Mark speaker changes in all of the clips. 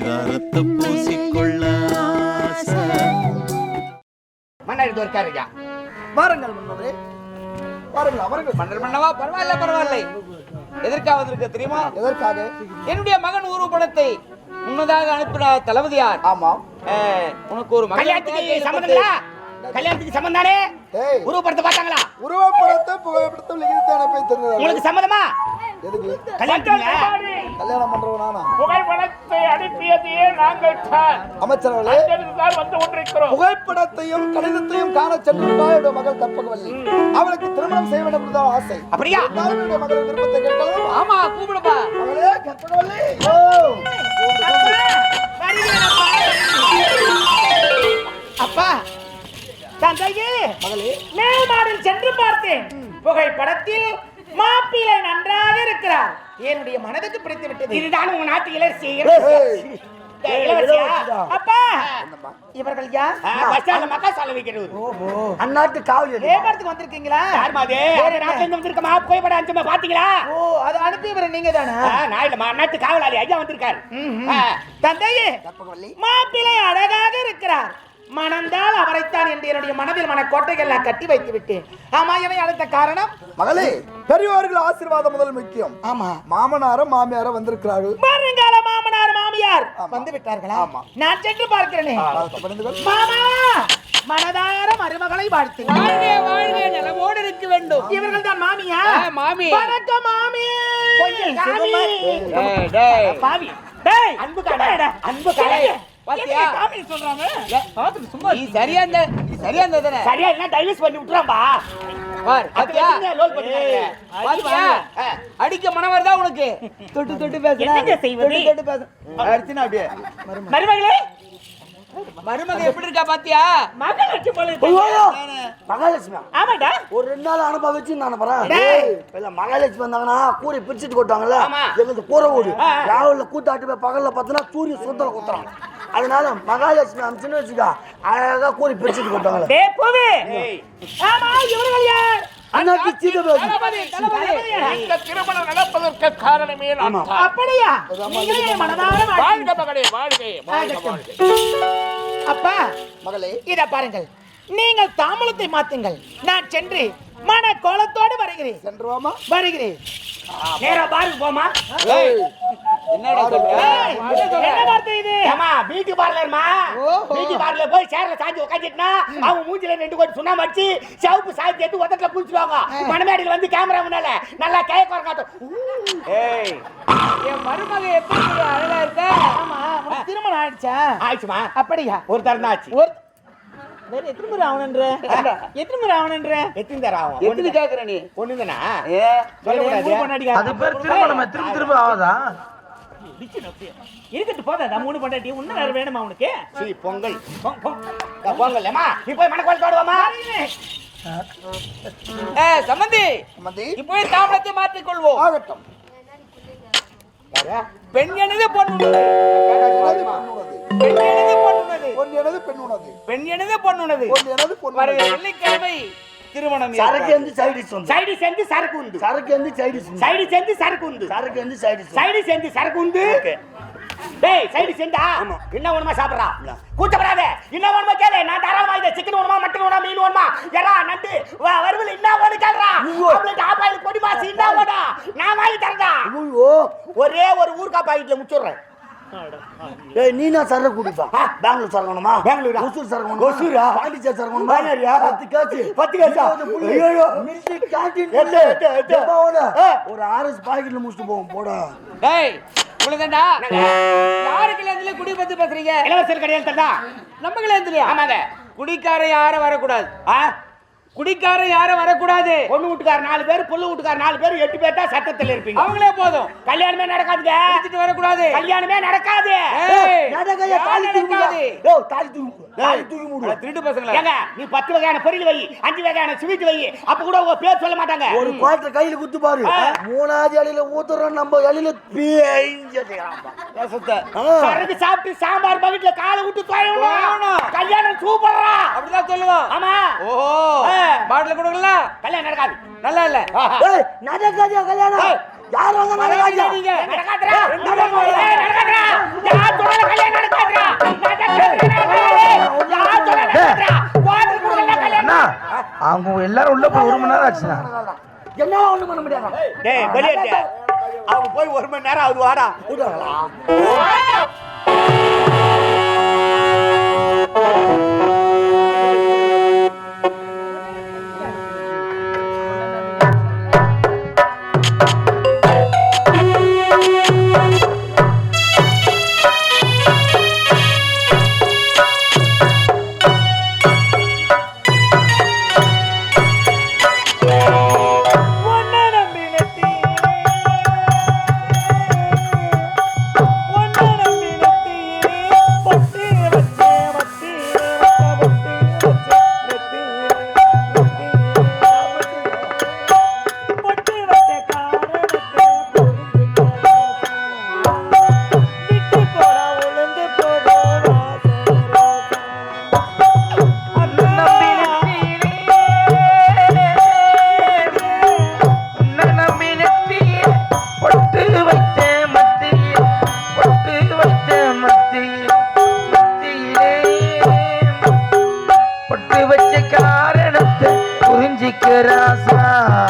Speaker 1: பரிதாரத்தை பூசிக்கொள்ள ஆசை.
Speaker 2: மன்னர் இது இருக்காருயா
Speaker 3: வாருங்கள் மன்னரே வாருங்கள் அவர்கள்.
Speaker 2: மன்னர் மன்னவா பரவாயில்ல பரவாயில்லை. எதற்காக வந்திருக்க தெரியுமா?
Speaker 3: எதற்காக?
Speaker 2: என்னுடைய மகன் உருவப்படத்தை முன்னதாக அனுப்பின தளபதியார். அஹ், உனக்கு ஒரு
Speaker 4: கல்யாணத்துக்கு சம்மந்தங்களா கல்யாணத்துக்கு சம்மந்தம் தானே?
Speaker 3: ஏய்.
Speaker 4: உருவப்படத்தை பார்த்தாங்களா?
Speaker 3: உருவப்படத்தை புகைப்படத்தை
Speaker 4: உங்களுக்கு சம்மதமா
Speaker 3: கல்யாணம் பண்றவன் நானா?
Speaker 5: புகைப்படத்தை அனுப்பியதையே நாங்கள் தான்.
Speaker 3: அமைச்சரவர்களே
Speaker 5: வந்து கொண்டிருக்கிறோம்.
Speaker 3: புகைப்படத்தையும் கடிதத்தையும் காண சென்றிருந்தால் என்னுடைய மகள் கற்பகவல்லி அவளுக்கு திருமணம் செய்ய வேண்டும் என்றுதான் ஆசை.
Speaker 4: அப்படியா?
Speaker 3: என்னுடைய மகள் விருப்பத்தை கேட்கலாம்?
Speaker 2: ஆமா கூப்பிடுப்பா.
Speaker 3: மகளே கற்பகவல்லி ஓ.
Speaker 4: அப்பா தந்தையே
Speaker 3: மகளே.
Speaker 4: மேல்மாடில் சென்று பார்த்தேன். புகைப்படத்தில் மாப்பிள்ளை நன்றாக இருக்கிறார். என்னுடைய மனதுக்கு பிடித்து விட்டது இதுதான் உங்க நாட்டு?
Speaker 3: இளவரசிதான்.
Speaker 4: அப்பா? இவர்கள் யார்?
Speaker 5: மக்கா சாலை வைக்கிறது.
Speaker 3: ஓஹோ.
Speaker 6: அந்நாட்டு காவலர்
Speaker 4: வியாபாரத்துக்கு வந்திருக்கீங்களா?
Speaker 5: யார் மாதிரி
Speaker 4: வேற?
Speaker 5: நாட்டுல இருந்து வந்திருக்கமா? புகைப்படம் அனுப்பிச்சோமா பாத்தீங்களா?
Speaker 4: ஓ அது அனுப்பியவர் நீங்க தானா
Speaker 5: நான் இல்லம்மா. அந்நாட்டு காவலாளி ஐயா வந்திருக்காரு.
Speaker 4: தந்தையே மாப்பிள்ளை அழகாக இருக்கிறார். மணந்தால் அவரைத்தான் என்று என்னுடைய மனதில் மனக்கோட்டைகள் நான் கட்டி வைத்து விட்டேன் ஆமா என்னை அழைத்த காரணம்?
Speaker 3: மகளே பெரியவர்கள் ஆசீர்வாதம் முதல் முக்கியம்.
Speaker 4: ஆமா.
Speaker 3: மாமனாரும் மாமியாரும் வந்திருக்கிறார்கள்.
Speaker 4: வருங்கால மாமனார் மாமியார். வந்து விட்டார்களா
Speaker 3: ஆமா.
Speaker 4: நான் சென்று பார்க்கிறேனே. மாமா மனதார மருமகளை வாழ்த்து.
Speaker 2: வாழ்க வாழ்க நலமோடு இருக்க வேண்டும்.
Speaker 4: இவர்கள் தான் மாமியா
Speaker 2: மாமி.
Speaker 4: வணக்கம் மாமி. பாவி. டேய்
Speaker 5: அன்பு காலை அன்பு காலை
Speaker 2: பாத்தியா?
Speaker 4: சொல்றாங்க?
Speaker 2: சும்மா நீ சரியா இருந்த நீ சரியா இருந்த தானே?
Speaker 5: சரியா டைவர்ஸ் பண்ணி விட்டுறாம்பா
Speaker 2: பார் பாத்தியா?
Speaker 5: லோல் பண்ணிட்டாங்க
Speaker 2: பாத்தியா? அடிக்க மனம் வருதா உனக்கு? தொட்டு தொட்டு பேசுற
Speaker 4: என்னங்க செய்வது?
Speaker 2: தொட்டு தொட்டு பேச. அடிச்சுனா அப்படியே.
Speaker 4: மருமகளே?
Speaker 2: மருமக எப்படி இருக்கா பாத்தியா?
Speaker 4: மகாலட்சுமி போல ஆமாடா.
Speaker 6: ஒரு ரெண்டு நாள் அனுபவிச்சு நான் அனுப்புறேன்.
Speaker 4: டேய்.
Speaker 6: இல்ல மகாலட்சுமி வந்தாங்கன்னா கூரை பிரிச்சுட்டு கொட்டாங்கல்ல. எங்களுக்கு கூரை ஓடு. ராவுல கூத்தாட்டு போய் பகல்ல பார்த்தனா சூரிய சுத்தம் குத்துறான். அதனால மகாலட்சுமி அமிச்சுன்னு வச்சுக்கா அழகா கூரை பிரிச்சுட்டு கொட்டாங்கல்ல
Speaker 4: டேய் பூவி! ஆமா யார்
Speaker 5: திருமணம் நடப்பதற்கு காரணமே.
Speaker 4: அப்படியா.
Speaker 5: வாழ்க மகளே வாழ்க வாழ்க வாழ்க.
Speaker 4: அப்பா
Speaker 3: மகளே.
Speaker 4: இத பாருங்கள். நீங்கள் தாம்பலத்தை மாத்துங்கள். நான் சென்று மன கோலத்தோடு வருகிறேன் வருகிறேன்.
Speaker 5: நேரா பாருக்கு போமா பியூட்டி பார்லர்மா பியூட்டி பார்லர் போய் சேர்ல சாஞ்சி உட்காந்துட்டுனா அவங்க மூஞ்சில ரெண்டு கோடி சுண்ணாம்பு வச்சு சிவப்பு சாய்ச்சி எடுத்து உதட்டுல குளிச்சுடுவாங்க. மணமேடையில் வந்து கேமரா முன்னால நல்லா கேக்க காட்டும்.
Speaker 2: ஏய். என் மருமக எப்படி ஒரு அழகா இருக்கா?
Speaker 4: ஆமா. திருமணம் ஆயிடுச்சா?
Speaker 5: ஆயிடுச்சுமா.
Speaker 4: அப்படியா?
Speaker 5: ஒரு தரம் தான் ஆச்சு.
Speaker 4: ஒரு வேற எத்தனை முறை ஆகணுன்ற எத்தனை முறை ஆகணுன்ற
Speaker 5: எத்தனை ஆகும்?
Speaker 2: எத்தனை கேக்குற நீ? ஏ.
Speaker 5: சொல்லக்கூடாது
Speaker 4: அது பேர்
Speaker 6: திரும்ப திரும்ப
Speaker 4: இருக்கட்டு போதா மூணு பொண்டாட்டி. இன்னும் வேற வேணுமா உனக்கு?
Speaker 5: சரி பொங்கல். பொங்- பொங். இந்த பொங்கல். ஏமா நீ போய் மணக்கோல் தோடுவாமா
Speaker 2: ஏ சம்பந்தி.
Speaker 3: மதி
Speaker 2: இப்போ தாமரத்தை மாற்றிக் கொள்வோம்
Speaker 3: ஆகட்டும்.
Speaker 2: பெண் எனது
Speaker 3: எனது பெண்
Speaker 2: எனது.
Speaker 3: உணவு பொன் எனது பெண் உணவு
Speaker 2: பெண் எனது உணவு
Speaker 3: பொன் எனது பொன்
Speaker 2: வர. வெள்ளிக்கிழமை திருமணம்
Speaker 6: சரக்கு. வந்து சைடிஸ் வந்து
Speaker 5: சைடு சேர்ந்து சரக்கு உண்டு.
Speaker 6: சரக்கு வந்து சைடிஸ்
Speaker 5: சைடு சேர்ந்து சரக்கு உண்டு.
Speaker 6: சரக்கு வந்து சைடிஸ்
Speaker 5: சைடு சேர்ந்து சரக்கு உண்டு. டேய் சைடு சேர்ந்தா என்ன ஒண்ணுமா சாப்பிடுறா? கூச்சப்படாத. என்ன ஒண்ணுமா கேளு. நான் தாராளமா இதை சிக்கன் ஒண்ணுமா மட்டன் ஒண்ணா மீன் ஒண்ணுமா எறா நண்டு. வ- வறுவல் என்ன ஒண்ணு கேளுடா. அவளுக்கு ஆப்பாயில் பொடி மாசு என்ன ஒண்ணா நான் வாங்கி
Speaker 6: ஐயோ.
Speaker 5: ஒரே ஒரு ஊர்க்கா பாக்கெட்ல முச்சுடுறேன்.
Speaker 6: ஏய் நான் சரக்கு குடிப்பா. பெங்களூர் சரக்கு வேணுமா?
Speaker 5: பெங்களூரா?
Speaker 6: ஒசூர் சரக்கு வேணுமா?
Speaker 5: ஒசூரா?
Speaker 6: பாண்டிச்சேரி சரக்கு வேணுமா?
Speaker 5: பாண்டிச்சேரியா?
Speaker 6: பத்து காசு.
Speaker 5: பத்து காசா? ஐயோ.
Speaker 6: கேண்டீன். ஒரு ஆர்எஸ் பாக்கெட்ல முடிச்சுட்டு போவோம் போடா.
Speaker 2: டேய். உங்களுதாண்டா யாரு கல்யாணத்துல குடி பத்தி பேசுறீங்க?
Speaker 5: இளவரசர் கிடையாது தந்தா?
Speaker 2: நம்ம கல்யாணத்துலயா
Speaker 5: ஆமாங்க.
Speaker 2: குடிக்காரன் யாரும் வரக்கூடாது.
Speaker 5: ஆ?
Speaker 2: குடிக்காரன் யாரும் வரக்கூடாது.
Speaker 5: பொண்ணு வீட்டுக்கார நாலு பேர் புள்ள வீட்டுக்கார நாலு பேர் எட்டு பேர் தான் சட்டத்தில் இருப்பீங்க.
Speaker 2: அவங்களே போதும்.
Speaker 5: கல்யாணமே நடக்காதுங்க.
Speaker 2: குடிச்சிட்டு வரக்கூடாது.
Speaker 5: கல்யாணமே நடக்காது.
Speaker 2: ஏய்,
Speaker 6: நடக்கையா
Speaker 2: யார்
Speaker 6: தாலி தூக்கி
Speaker 2: நடக்காது?
Speaker 6: தாலி தூக்கி தாலி தூக்கி
Speaker 2: அட,
Speaker 6: மூடு
Speaker 2: திருட்டு பசங்களா?
Speaker 5: ஏங்க நீ பத்து வகையான பொரியல் வை அஞ்சு வகையான ஸ்வீட் வை அப்ப கூட உங்க பேர் சொல்ல மாட்டாங்க.
Speaker 6: ஒரு குவார்டர் கையில குத்து பாரு. மூணாவது இலையில ஊத்துறோம் நம்ம
Speaker 2: ரசத்தை.
Speaker 5: சரக்கு சாப்பிட்டு சாம்பார் பக்கெட்ல காலை விட்டு.
Speaker 2: தொலையணும்
Speaker 5: கல்யாணம் சூப்பரா
Speaker 2: அப்படிதான் சொல்லுவோம்
Speaker 5: ஆமா.
Speaker 2: ஓஹோ.
Speaker 5: ஆ.
Speaker 2: பாட்டில கொடுக்கல
Speaker 5: கல்யாணம் நடக்காது.
Speaker 2: நல்லா இல்ல.
Speaker 6: நடக்காதியா கல்யாணம். அவங்க எல்லாரும் உள்ள போய் ஒரு மணி நேரம் என்ன ஒண்ணு பண்ண முடியாது?
Speaker 5: டேய் வெளியேட்ட. அவங்க போய் ஒரு மணி நேரம் அவரு வாடா.
Speaker 7: விடுவாங்களா Rasa.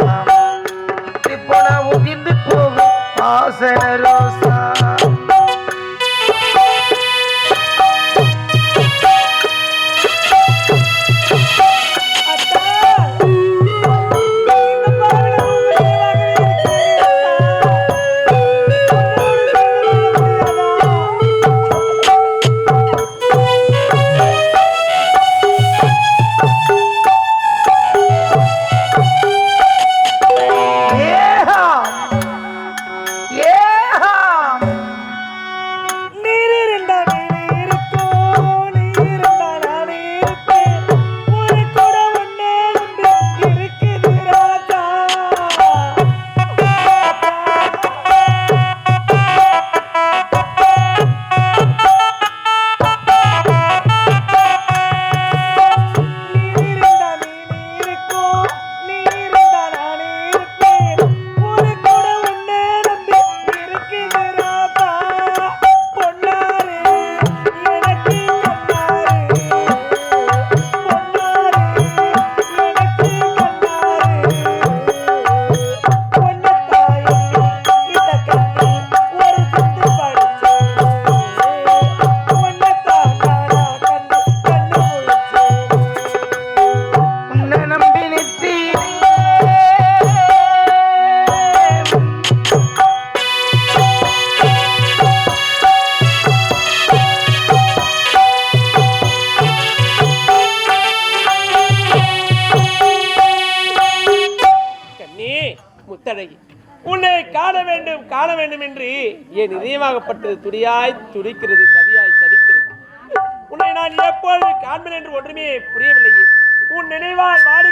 Speaker 7: காண வேண்டுமின்றி என் இதயமாகப்பட்டது துடியாய் துடிக்கிறது தவியாய் தவிக்கிறது. உன்னை நான் எப்பொழுது காண்பேன் என்று ஒன்றுமே புரியவில்லையே. உன் நினைவால் வாடி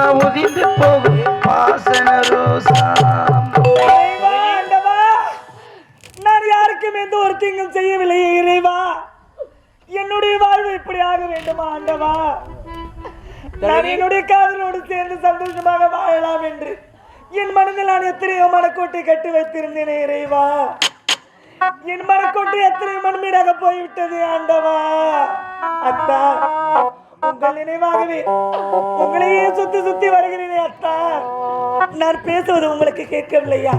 Speaker 7: போன
Speaker 6: உதிந்து போகும்
Speaker 7: வாசன ரோசா. நான் யாருக்கும் எந்த ஒரு செய்யவில்லை இறைவா. என்னுடைய வாழ்வு இப்படி ஆக வேண்டுமா ஆண்டவா? நான் என்னுடைய காதலோடு சேர்ந்து சந்தோஷமாக வாழலாம் என்று என் மனதில் நான் எத்தனையோ மனக்கோட்டை கட்டி வைத்திருந்தேனே இறைவா. என் மனக்கோட்டை எத்தனை மண்மீடாக போய்விட்டது ஆண்டவா. அத்தா உங்கள் நினைவாகவே உங்களையே சுத்தி சுத்தி வருகிறேனே அத்தா. நான் பேசுவது உங்களுக்கு கேட்கவில்லையா?